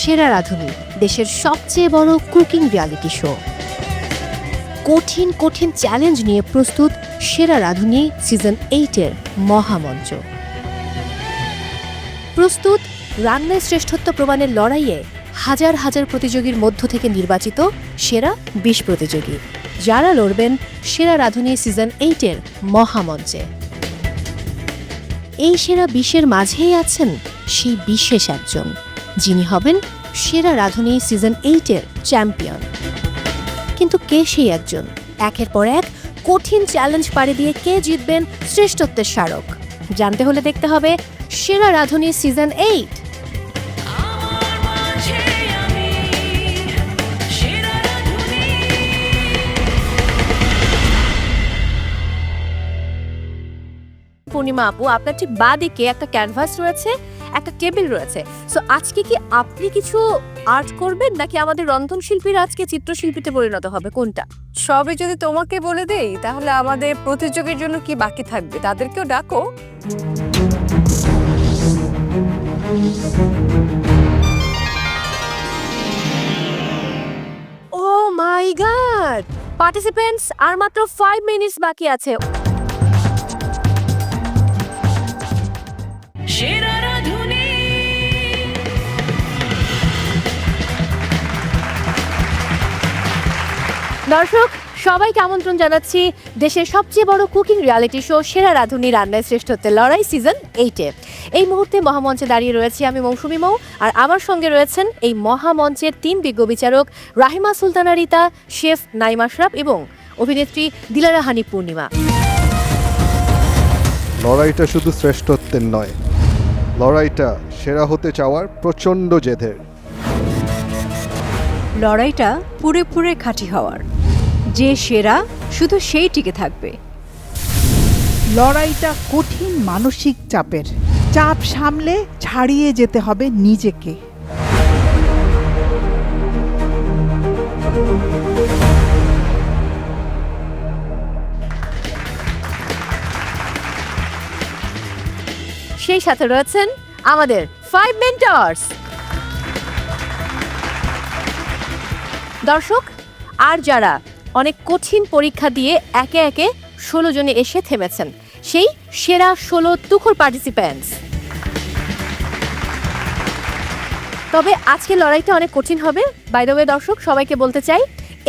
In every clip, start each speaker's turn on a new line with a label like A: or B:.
A: সেরা রাঁধুনি, দেশের সবচেয়ে বড় কুকিং রিয়ালিটি শো কঠিন কঠিন চ্যালেঞ্জ নিয়ে প্রস্তুত সেরা রাঁধুনি সিজন এইটের মহামঞ্চ। প্রস্তুত রান্নায় শ্রেষ্ঠত্ব প্রমাণের লড়াইয়ে হাজার হাজার প্রতিযোগীর মধ্য থেকে নির্বাচিত সেরা বিশ প্রতিযোগী। যারা লড়বেন সেরা রাঁধুনি সিজন এইটের মহামঞ্চে। এই সেরা বিশের মাঝেই আছেন সেই বিশেষ একজন। যিনি হবেন সেরা রাঁধুনি সিজন এইটের চ্যাম্পিয়ন। কিন্তু কে সেই একজন? একের পর এক কঠিন চ্যালেঞ্জ পাড়ি দিয়ে কে জিতবেন শ্রেষ্ঠত্বের স্মারক? জানতে হলে দেখতে হবে সেরা রাঁধুনি সিজন এইট। পূর্ণিমা আপু, আপনার ঠিক বা দিকে একটা ক্যানভাস রয়েছে। একটা টেবিল রয়েছে। সো আজকে কি আপনি কিছু আর্ট করবেন নাকি আমাদের রন্ধন শিল্পীরা আজকে চিত্রশিল্পীতে পরিণত হবে? কোনটা?
B: সবই যদি তোমাকে বলে দেই তাহলে আমাদের প্রতিযোগীর জন্য কি বাকি থাকবে? তাদেরকেও ডাকো।
A: ও মাই গড পার্টিসিপেন্টস আর মাত্র ফাইভ মিনিটস বাকি আছে। দর্শক সবাইকে আমন্ত্রণ জানাচ্ছি দেশের সবচেয়ে বড় কুকিং রিয়ালিটি শো সেরা রাঁধুনি রান্নায় শ্রেষ্ঠত্বের লড়াই সিজন এইটে এই মুহূর্তে মহামঞ্চে দাঁড়িয়ে রয়েছি আমি মৌসুমি মৌ আর আমার সঙ্গে রয়েছেন এই মহামঞ্চের তিন বিজ্ঞ বিচারক রাহিমা সুলতানা রিতা শেফ নাইম আশরাফ এবং অভিনেত্রী দিলারা হানি পূর্ণিমা।
C: লড়াইটা শুধু শ্রেষ্ঠত্বের নয় লড়াইটা সেরা হতে চাওয়ার প্রচণ্ড জেদের।
D: লড়াইটা পুরে পুরে খাঁটি হওয়ার। যে সেরা শুধু সেই টিকে থাকবে।
E: লড়াইটা কঠিন মানসিক চাপের। চাপ সামলে ছাড়িয়ে যেতে হবে নিজেকে।
A: সেই সাথে রয়েছেন আমাদের ফাইভ মেন্টার্স দর্শক আর যারা অনেক কঠিন পরীক্ষা দিয়ে একে একে ষোলো জনে এসে থেমেছেন। সেই সেরা ষোলো তুখর পার্টিসিপ্যান্টস তবে আজকে লড়াইটা অনেক কঠিন হবে। বাই দর্শক, সবাইকে বলতে চাই,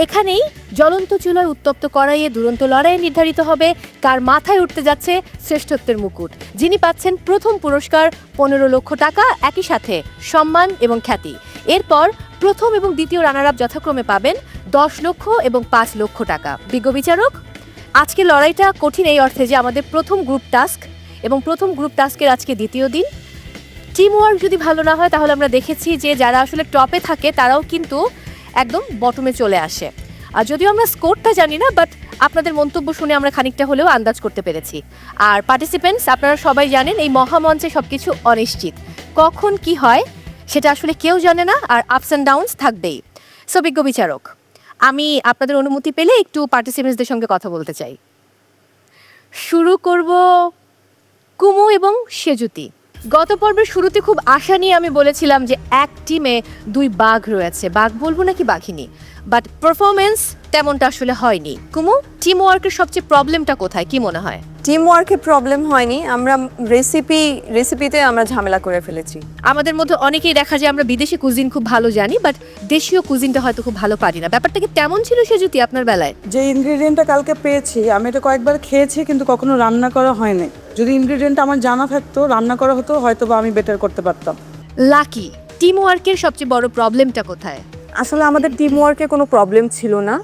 A: এখানেই জ্বলন্ত চুলায় উত্তপ্ত করাইয়ে দুরন্ত লড়াইয়ে নির্ধারিত হবে। কার মাথায় উঠতে যাচ্ছে শ্রেষ্ঠত্বের মুকুট। যিনি পাচ্ছেন প্রথম পুরস্কার, পনেরো লক্ষ টাকা, একই সাথে সম্মান এবং খ্যাতি। এরপর প্রথম এবং দ্বিতীয় রানার আপ যথাক্রমে পাবেন দশ লক্ষ এবং পাঁচ লক্ষ টাকা। বিজ্ঞ বিচারক, আজকে লড়াইটা কঠিন এই অর্থে যে আমাদের প্রথম গ্রুপ টাস্ক এবং প্রথম গ্রুপ টাস্কের আজকে দ্বিতীয় দিন। টিম ওয়ার্ক যদি ভালো না হয়, তাহলে আমরা দেখেছি যে যারা আসলে টপে থাকে, তারাও কিন্তু একদম বটমে চলে আসে। আর যদিও আমরা স্কোরটা জানি না বাট আপনাদের মন্তব্য শুনে আমরা খানিকটা হলেও আন্দাজ করতে পেরেছি। আর পার্টিসিপেন্টস আপনারা সবাই জানেন, এই মহামঞ্চে সব কিছু অনিশ্চিত। কখন কি হয়, সেটা আসলে কেউ জানে না, আর আপস অ্যান্ড ডাউনস থাকবেই। সো বিজ্ঞ বিচারক আমি আপনাদের অনুমতি পেলে একটু পার্টিসিপেন্টসদের সঙ্গে কথা বলতে চাই। শুরু করব কুমু এবং সেজুতি। গত পর্বের শুরুতে খুব আশা নিয়ে আমি বলেছিলাম যে এক টিমে দুই বাঘ রয়েছে। বাঘ বলব নাকি বাঘিনী? বাট পারফরমেন্স তেমনটা আসলে হয়নি। কুমু টিম ওয়ার্কের সবচেয়ে প্রবলেমটা কোথায়? কি মনে হয়?
B: টিম ওয়ার্কে প্রবলেম হয়নি আমরা রেসিপি রেসিপিতে আমরা ঝামেলা করে ফেলেছি।
A: আমাদের মধ্যে অনেকেই দেখা যায় আমরা বিদেশি কুজিন খুব ভালো জানি বাট দেশীয় কুজিনটা হয়তো খুব ভালো পারি না। ব্যাপারটা কি তেমন ছিল সে যদি আপনার বেলায়?
F: যে ইনগ্রেডিয়েন্টটা কালকে পেয়েছি আমি এটা কয়েকবার খেয়েছি কিন্তু কখনো রান্না করা হয়নি। যদি ইনগ্রেডিয়েন্ট আমার জানা থাকতো রান্না করা হতো হয়তো বা আমি বেটার করতে পারতাম।
A: লাকি টিম ওয়ার্কের সবচেয়ে বড় প্রবলেমটা কোথায়?
B: আসলে আমাদের টিম ওয়ার্কে কোনো প্রবলেম ছিল না।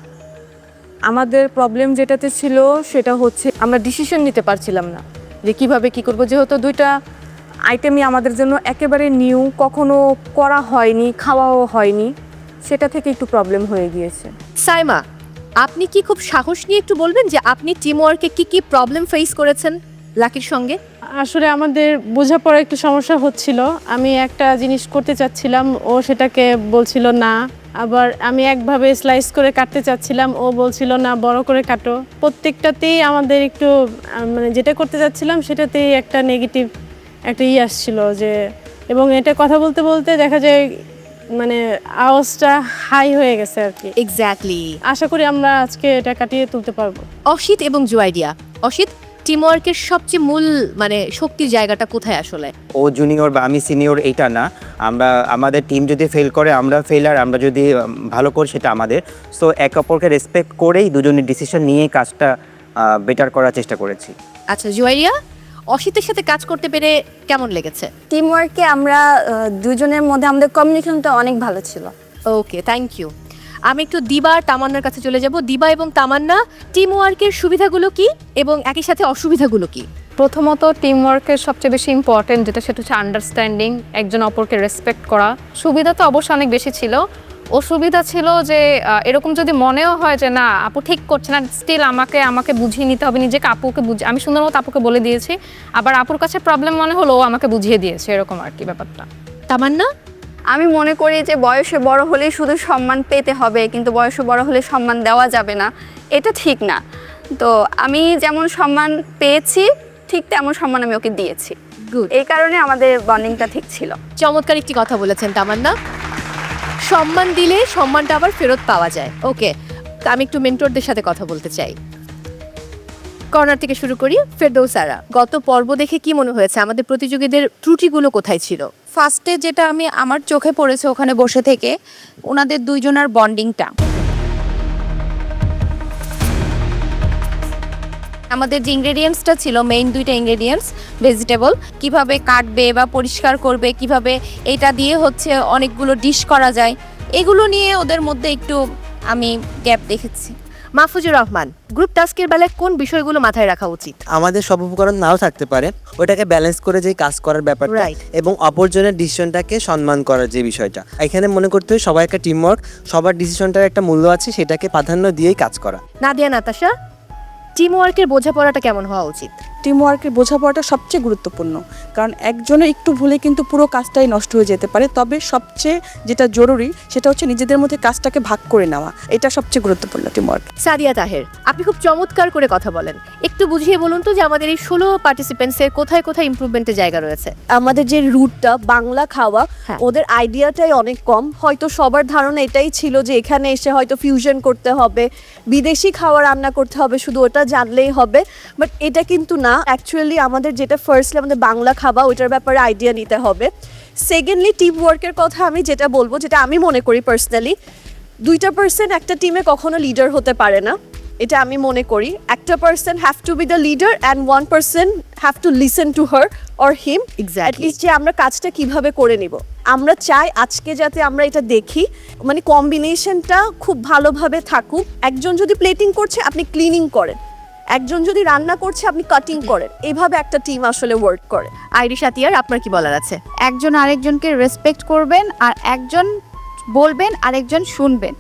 B: আমাদের প্রবলেম যেটাতে ছিল সেটা হচ্ছে আমরা ডিসিশন নিতে পারছিলাম না যে কীভাবে কি করব। যেহেতু দুইটা আইটেমই আমাদের জন্য একেবারে নিউ কখনো করা হয়নি খাওয়াও হয়নি সেটা থেকে একটু প্রবলেম হয়ে গিয়েছে।
A: সাইমা আপনি কি খুব সাহস নিয়ে একটু বলবেন যে আপনি টিম ওয়ার্কে কি কি প্রবলেম ফেস করেছেন লাকির সঙ্গে?
G: আসলে আমাদের বোঝাপড়া একটু সমস্যা হচ্ছিল। আমি একটা জিনিস করতে চাচ্ছিলাম ও সেটাকে বলছিল না। আবার আমি একভাবে স্লাইস করে কাটতে চাচ্ছিলাম। ও বলছিল না বড় করে কাটো। প্রত্যেকটাতেই আমাদের একটু মানে যেটা করতে চাচ্ছিলাম সেটাতেই একটা নেগেটিভ একটা ই আসছিল যে এবং এটা কথা বলতে বলতে দেখা যায় মানে আওয়াজটা হাই হয়ে গেছে আর কি।
A: এক্স্যাক্টলি
G: আশা করি আমরা আজকে এটা কাটিয়ে তুলতে পারব।
A: অসিত এবং জুয়াইডিয়া অসিত টিম ওয়ার্কের সবচেয়ে মূল মানে শক্তির জায়গাটা কোথায় আসলে?
H: ও জুনিয়র বা আমি সিনিয়র এইটা না। আমরা আমাদের টিম যদি ফেল করে আমরা ফেল আর আমরা যদি ভালো করি সেটা আমাদের। সো এক অপরকে রেসপেক্ট করেই দুজনের ডিসিশন নিয়ে কাজটা বেটার করার চেষ্টা করেছি।
A: আচ্ছা জুয়াইরিয়া অসিতের সাথে কাজ করতে পেরে কেমন লেগেছে?
I: টিম ওয়ার্কে আমরা দুজনের মধ্যে আমাদের কমিউনিকেশনটা অনেক ভালো ছিল।
A: ওকে থ্যাংক ইউ আমি একটু দিবা আর তামান্নার কাছে চলে যাব। দিবা এবং তামান্না টিম ওয়ার্কের সুবিধাগুলো কি এবং একই সাথে অসুবিধাগুলো কি?
B: প্রথমত টিম ওয়ার্কের সবচেয়ে বেশি ইম্পর্টেন্ট যেটা সেটা হচ্ছে আন্ডারস্ট্যান্ডিং একজন অপরকে রেসপেক্ট করা। সুবিধা তো অবশ্য অনেক বেশি ছিল। অসুবিধা ছিল যে এরকম যদি মনেও হয় যে না আপু ঠিক করছে না স্টিল আমাকে আমাকে বুঝিয়ে নিতে হবে নিজেকে আপুকে বুঝ আমি সুন্দর মতো আপুকে বলে দিয়েছি। আবার আপুর কাছে প্রবলেম মনে হলো ও আমাকে বুঝিয়ে দিয়েছে এরকম আর কি ব্যাপারটা।
A: তামান্না?
I: আমি মনে করি যে বয়সে বড় হলেই শুধু সম্মান পেতে হবে কিন্তু বয়সে বড় হলে সম্মান দেওয়া যাবে না। এটা ঠিক না। তো আমি যেমন সম্মান পেয়েছি ঠিক তেমন সম্মান আমি ওকে দিয়েছি। এই কারণে আমাদের বন্ডিংটা ঠিক ছিল।
A: চমৎকার একটি কথা বলেছেন তামান্না। সম্মান দিলে সম্মানটা আবার ফেরত পাওয়া যায়। ওকে আমি একটু মেন্টরদের সাথে কথা বলতে চাই। কর্নার থেকে শুরু করি ফেরদৌসারা গত পর্ব দেখে কি মনে হয়েছে? আমাদের প্রতিযোগীদের ত্রুটিগুলো কোথায় ছিল?
J: ফার্স্টে যেটা আমি আমার চোখে পড়েছে ওখানে বসে থেকে, ওনাদের দুইজনার বন্ডিংটা। আমাদের যে ইনগ্রেডিয়েন্টসটা ছিল মেইন দুইটা ইনগ্রেডিয়েন্টস ভেজিটেবল কীভাবে কাটবে বা পরিষ্কার করবে, কীভাবে এটা দিয়ে হচ্ছে অনেকগুলো ডিশ করা যায়, এগুলো নিয়ে ওদের মধ্যে একটু আমি গ্যাপ দেখেছি।
A: মাহফুজুর রহমান গ্রুপ টাস্কের বেলায় কোন বিষয়গুলো মাথায় রাখা উচিত?
K: আমাদের সব উপকরণ নাও থাকতে পারে। ওটাকে ব্যালেন্স করে যে কাজ করার ব্যাপারটা
A: Right.
K: এবং অপরজনের ডিসিশনটাকে সম্মান করার যে বিষয়টা। এখানে মনে করতে হয় সবাই একটা টিম ওয়ার্ক সবার ডিসিশনটার একটা মূল্য আছে সেটাকে প্রাধান্য দিয়েই কাজ করা।
A: নাদিয়া নাতাশা টিম ওয়ার্কের বোঝাপড়াটা কেমন হওয়া উচিত?
F: টিম ওয়ার্কের বোঝাপড়াটা সবচেয়ে গুরুত্বপূর্ণ। কারণ একজনের একটু ভুলে কিন্তু পুরো কাজটাই নষ্ট হয়ে যেতে পারে। তবে সবচেয়ে যেটা জরুরি সেটা হচ্ছে নিজেদের মধ্যে কাজটাকে ভাগ করে নেওয়া। এটা সবচেয়ে গুরুত্বপূর্ণ টিম ওয়ার্ক
A: সাদিয়া তাহের আপনি খুব চমৎকার করে কথা বলেন। একটু বুঝিয়ে বলুন তো যে আমাদের এই ষোলো পার্টিসিপেন্টসের কোথায় কোথায় ইমপ্রুভমেন্টের জায়গা রয়েছে?
L: আমাদের যে রুটটা বাংলা খাওয়া
A: হ্যাঁ।
L: ওদের আইডিয়াটাই অনেক কম। হয়তো সবার ধারণা এটাই ছিল যে এখানে এসে হয়তো ফিউশন করতে হবে বিদেশি খাওয়া রান্না করতে হবে শুধু ওটা জানলেই হবে। বাট এটা কিন্তু না। অ্যাকচুয়ালি আমাদের যেটা ফার্স্টলি আমাদের বাংলা খাওয়া ওইটার ব্যাপারে আইডিয়া নিতে হবে। সেকেন্ডলি টিম ওয়ার্কের কথা আমি যেটা বলব যেটা আমি মনে করি পার্সোনালি দুইটা পার্সন একটা টিমে কখনো লিডার হতে পারে না এটা আমি মনে করি। একটা person have to be the leader and one person have to listen to her or him. At least যে আমরা কাজটা কীভাবে করে নিব। আমরা চাই আজকে যাতে আমরা এটা দেখি মানে কম্বিনেশনটা খুব ভালোভাবে থাকুক। একজন যদি প্লেটিং করছে আপনি ক্লিনিং করেন। একজন যদি রান্না করছে আপনি কাটিং করেন। এভাবে একটা টিম আসলে ওয়ার্ক করে।
A: আইরিশ আতিয়ার আপনার কি বলার আছে?
J: একজন আরেকজনকে রেসপেক্ট করবেন আর একজন বলবেন আরেকজন শুনবেন।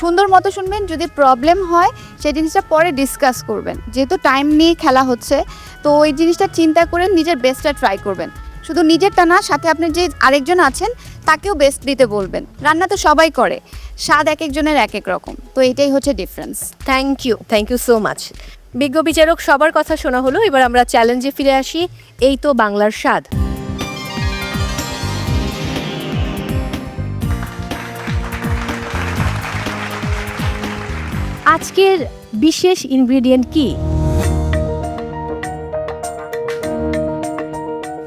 J: সুন্দর মতো শুনবেন যদি প্রবলেম হয় সেই জিনিসটা পরে ডিসকাস করবেন। যেহেতু টাইম নিয়ে খেলা হচ্ছে তো ওই জিনিসটা চিন্তা করে নিজের বেস্টটা ট্রাই করবেন। শুধু নিজেরটা না সাথে আপনি যে আরেকজন আছেন তাকেও বেস্ট দিতে বলবেন। রান্না তো সবাই করে। স্বাদ এক একজনের এক এক রকম। তো এটাই হচ্ছে difference
A: thank you thank you so much বিজ্ঞ বিচারক সবার কথা শোনা হলো এবার আমরা চ্যালেঞ্জে ফিরে আসি এই তো বাংলার স্বাদ। আজকের বিশেষ ইনগ্রেডিয়েন্ট কি?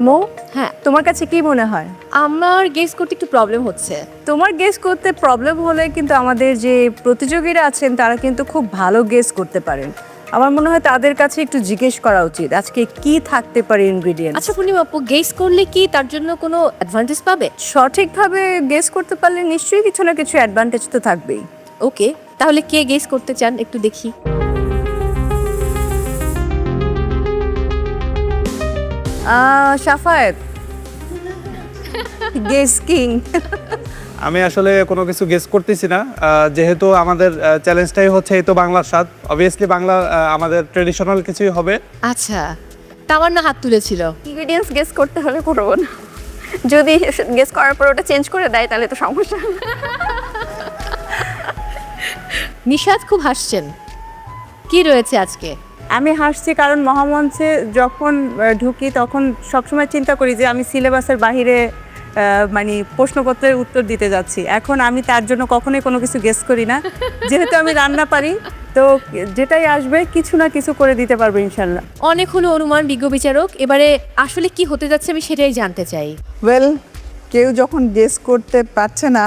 B: মো
A: হ্যাঁ
B: তোমার কাছে কি মনে হয়?
A: আমার গেস করতে একটু প্রবলেম হচ্ছে।
B: তোমার গেস করতে প্রবলেম হলে কিন্তু আমাদের যে প্রতিযোগীরা আছেন তারা কিন্তু খুব ভালো গেস করতে পারেন। আমার মনে হয় তাদের কাছে একটু জিজ্ঞেস করা উচিত আজকে কি থাকতে পারে ইনগ্রেডিয়েন্ট
A: আচ্ছা পূর্ণিমা আপু গেস করলে কি তার জন্য কোনো অ্যাডভান্টেজ পাবে?
B: সঠিকভাবে গেস করতে পারলে নিশ্চয়ই কিছু না কিছু অ্যাডভান্টেজ তো থাকবেই।
A: ওকে তাহলে কে গেস করতে চান একটু দেখি।
B: আহ, সাফায়েত। গেস কিং
M: আমি আসলে কোনো কিছু গেস করতেছি না। যেহেতু আমাদের চ্যালেঞ্জটাই হচ্ছে এই তো বাংলার স্বাদ। অবভিয়াসলি বাংলা আমাদের ট্রেডিশনাল কিছুই হবে।
A: আচ্ছা তামান্না হাত তুলেছিল।
I: ইনগ্রিডিয়েন্টস গেস করতে হলে করব না। যদি গেস করার পর ওটা চেঞ্জ করে দেয় তাহলে তো সমস্যা
A: নিশাদ খুব হাসছেন। কি রয়েছে আজকে?
B: আমি হাসছি কারণ মহামঞ্চে যখন ঢুকি তখন সবসময় চিন্তা করি যে আমি সিলেবাসের বাহিরে মানে প্রশ্নপত্রের উত্তর দিতে যাচ্ছি। এখন আমি তার জন্য কখনোই কোনো কিছু গেস করি না। যেহেতু আমি রান্না পারি তো যেটাই আসবে কিছু না কিছু করে দিতে পারব ইনশাল্লাহ।
A: অনেক হলো অনুমান বিজ্ঞ বিচারক। এবারে আসলে কি হতে যাচ্ছে আমি সেটাই জানতে চাই।
E: ওয়েল কেউ যখন গেস করতে পারছে না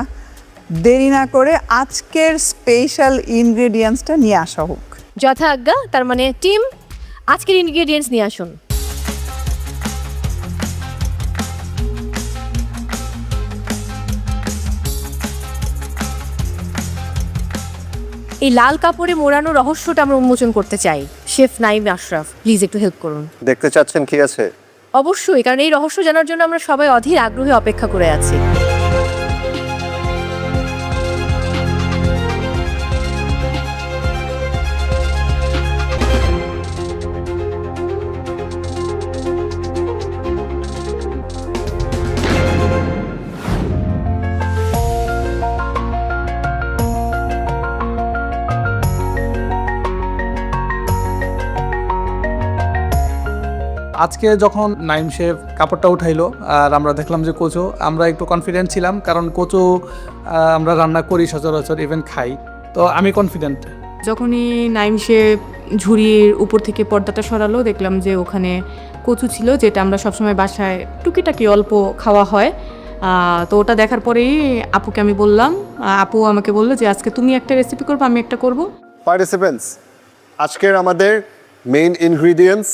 E: দেরি না করে আজকের স্পেশাল ইনগ্রেডিয়েন্টসটা নিয়ে আসা হোক।
A: যথা আজ্ঞা তার মানে টিম আজকের ইনগ্রেডিয়েন্টস নিয়ে আসুন। এই লাল কাপড়ে মোড়ানো রহস্যটা আমরা উন্মোচন করতে চাই। শেফ নাইম আশরাফ প্লিজ একটু হেল্প করুন।
C: দেখতে চাচ্ছেন কি আছে?
A: অবশ্যই কারণ এই রহস্য জানার জন্য আমরা সবাই অধীর আগ্রহে অপেক্ষা করে আছি।
M: আজকে যখন নাইম শেফ কাপড়টা উঠাইলো আর আমরা দেখলাম যে কোচো আমরা একটু কনফিডেন্ট ছিলাম কারণ কোচো আমরা রান্না করি সচরাচর ইভেন খাই। তো আমি কনফিডেন্ট
B: যখনই নাইম শেফ ঝুড়ির উপর থেকে পর্দাটা সরালো দেখলাম যে ওখানে কচু ছিল যেটা আমরা সবসময় বাসায় টুকিটাকি অল্প খাওয়া হয়। তো ওটা দেখার পরেই আপুকে আমি বললাম আপু আমাকে বলল যে আজকে তুমি একটা রেসিপি করব আমি একটা করব।
N: পার্টিসিপেন্টস আজকের আমাদের মেইন ইনগ্রিডিয়েন্টস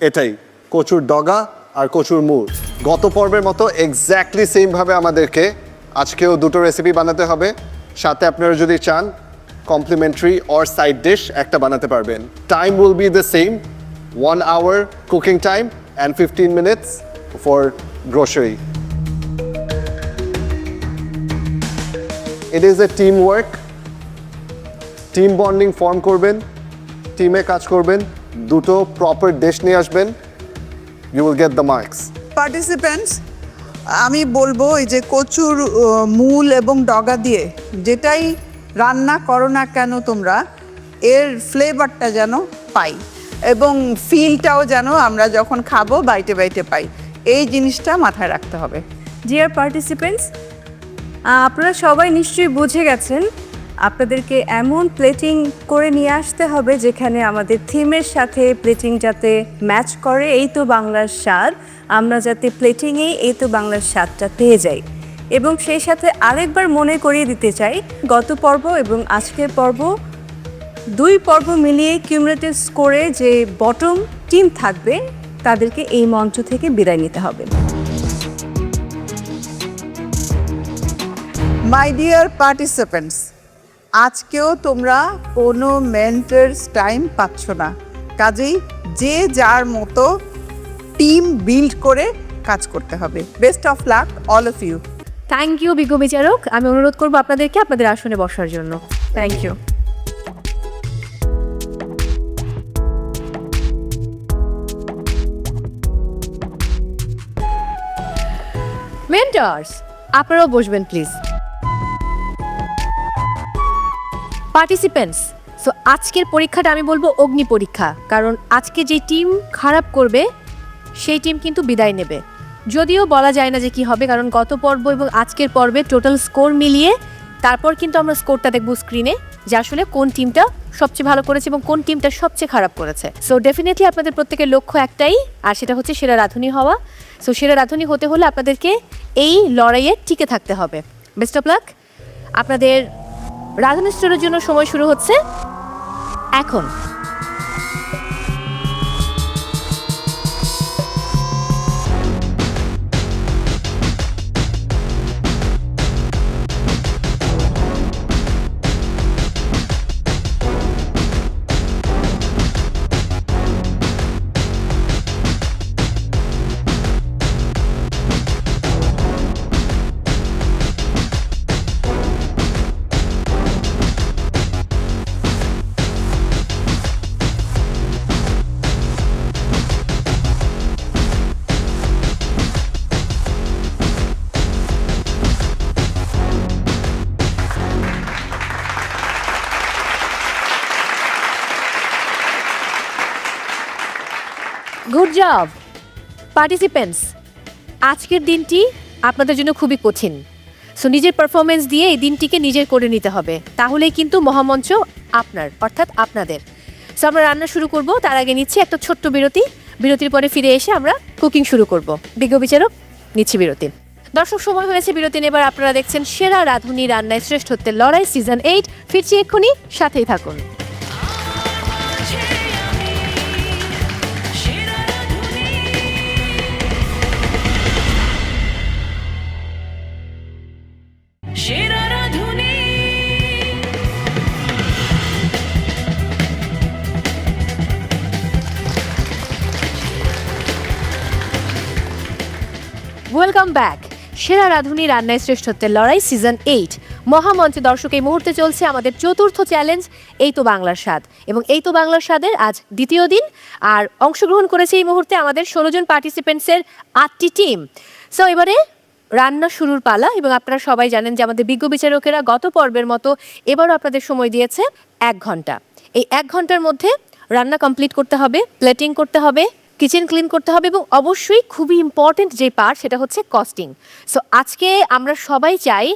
N: এটাই। কচুর ডগা আর কচুর মুড় গত পর্বের মতো এক্স্যাক্টলি সেমভাবে আমাদেরকে আজকেও দুটো রেসিপি বানাতে হবে। সাথে আপনারা যদি চান কমপ্লিমেন্টারি অর সাইড ডিশ একটা বানাতে পারবেন। Time will be the same one hour cooking time and fifteen minutes for grocery it is a team work team bonding form করবেন টিমে কাজ করবেন, দুটো প্রপার ডিশ নিয়ে আসবেন। You will get the marks
E: participants আমি বলব এই যে কচুর মূল এবং ডগা দিয়ে যেটাই রান্না করো না কেন তোমরা এর ফ্লেভারটা যেন পাই এবং ফিলটাও যেন আমরা যখন খাব বাইটে বাইটে পাই। এই জিনিসটা মাথায় রাখতে হবে।
B: ডিয়ার পার্টিসিপেন্টস আপনারা সবাই নিশ্চয়ই বুঝে গেছেন আপনাদেরকে এমন প্লেটিং করে নিয়ে আসতে হবে যেখানে আমাদের থিমের সাথে প্লেটিং যাতে ম্যাচ করে, এই তো বাংলার স্বাদ। আমরা যাতে প্লেটিংয়েই এই তো বাংলার স্বাদটা পেয়ে যাই। এবং সেই সাথে আরেকবার মনে করিয়ে দিতে চাই, গত পর্ব এবং আজকের পর্ব দুই পর্ব মিলিয়ে কিউমুলেটিভ স্কোরে যে বটম টিম থাকবে, তাদেরকে এই মঞ্চ থেকে বিদায় নিতে হবে।
E: মাই ডিয়ার পার্টিসিপেন্টস আজকেও তোমরা কোনো মেন্টার্স টাইম পাচ্ছ না। কাজেই যে যার মতো টিম বিল্ড করে কাজ করতে হবে। Best of luck, all of you.
A: Thank you, বিজ্ঞ বিচারক। আমি অনুরোধ করব আপনাদেরকে আপনাদের আসনে বসার জন্য। Thank you. মেন্টার্স, আপনারাও বসবেন, প্লিজ। পার্টিসিপেন্টস সো আজকের পরীক্ষাটা আমি বলব অগ্নি পরীক্ষা, কারণ আজকে যে টিম খারাপ করবে, সেই টিম কিন্তু বিদায় নেবে। যদিও বলা যায় না যে কি হবে, কারণ গত পর্ব এবং আজকের পর্বে টোটাল স্কোর মিলিয়ে তারপর কিন্তু আমরা স্কোরটা দেখব স্ক্রিনে যে আসলে কোন টিমটা সবচেয়ে ভালো করেছে এবং কোন টিমটা সবচেয়ে খারাপ করেছে। সো ডেফিনেটলি আপনাদের প্রত্যেকের লক্ষ্য একটাই, আর সেটা হচ্ছে সেরা রাধুনি হওয়া। সো সেরা রাধুনি হতে হলে আপনাদেরকে এই লড়াইয়ে টিকে থাকতে হবে। বেস্ট অফ লাক আপনাদের স্টোরের জন্য সময় শুরু হচ্ছে এখন। Good job. পার্টিসিপেন্টস আজকের দিনটি আপনাদের জন্য খুবই কঠিন। সো নিজের পারফরমেন্স দিয়ে এই দিনটিকে নিজের করে নিতে হবে। তাহলেই কিন্তু মহামঞ্চ আপনার, অর্থাৎ আপনাদের। সো আমরা রান্না শুরু করব। তার আগে নিচ্ছি একটা ছোট্ট বিরতি। বিরতির পরে ফিরে এসে আমরা কুকিং শুরু করব। বিজ্ঞ বিচারক, নিচ্ছি বিরতি। দর্শক, সময় হয়েছে বিরতি নেবার। আপনারা দেখছেন সেরা রাঁধুনি রান্নায় শ্রেষ্ঠত্বের লড়াই সিজন এইট ফিরছি এক্ষুনি, সাথেই থাকুন। ওয়েলকাম ব্যাক সেরা রাঁধুনি রান্নায় শ্রেষ্ঠত্বের লড়াই সিজন এইট মহামঞ্চে দর্শক এই মুহূর্তে চলছে আমাদের চতুর্থ চ্যালেঞ্জ এই তো বাংলার স্বাদ। এবং এই তো বাংলার স্বাদের আজ দ্বিতীয় দিন, আর অংশগ্রহণ করেছে এই মুহূর্তে আমাদের ষোলো জন পার্টিসিপেন্টসের আটটি টিম সো এবারে রান্না শুরুর পালা, এবং আপনারা সবাই জানেন যে আমাদের বিজ্ঞ বিচারকেরা গত পর্বের মতো এবারও আপনাদের সময় দিয়েছে এক ঘণ্টা। এই এক ঘণ্টার মধ্যে রান্না কমপ্লিট করতে হবে প্লেটিং করতে হবে কিচেন ক্লিন করতে হবে এবং অবশ্যই খুবই ইম্পর্টেন্ট যে পার্ট সেটা হচ্ছে কস্টিং সো আজকে আমরা সবাই চাই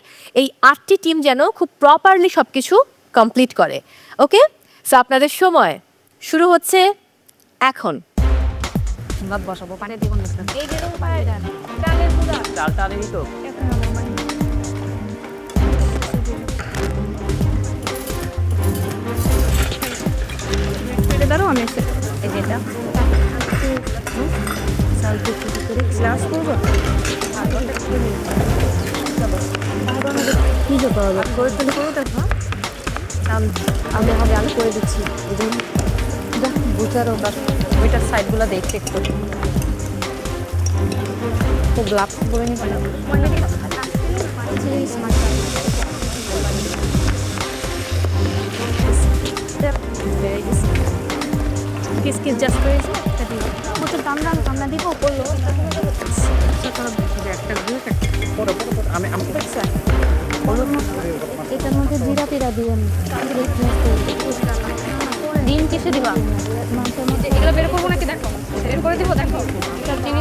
A: এই আটটি টিম যেন খুব প্রপারলি সব কিছু কমপ্লিট করে। ওকে সো আপনাদের সময়। শুরু হচ্ছে এখন।
B: বসাবো পানি দিব
A: এই যে
H: চালটা আনেনি তো
B: দাঁড়ো আমি এসে এই যেটা গ্লাস করব। কি হবে করে তুলে দেখো। আমি হবে আমি করে দিচ্ছি। বুঝারও ওইটার সাইডগুলো দেখতে একটু। খুব লাভ করে নি কিস কিস জাস্ট করেছি? একটা দিব মতো কামড়া কামড়া দিব দিয়ে আমি আমি এটার মধ্যে জিরা টিরা দিবেন ডিম কিসে দিবা? এগুলো বের করব নাকি? দেখো। বের করে দিব দেখো। চিনি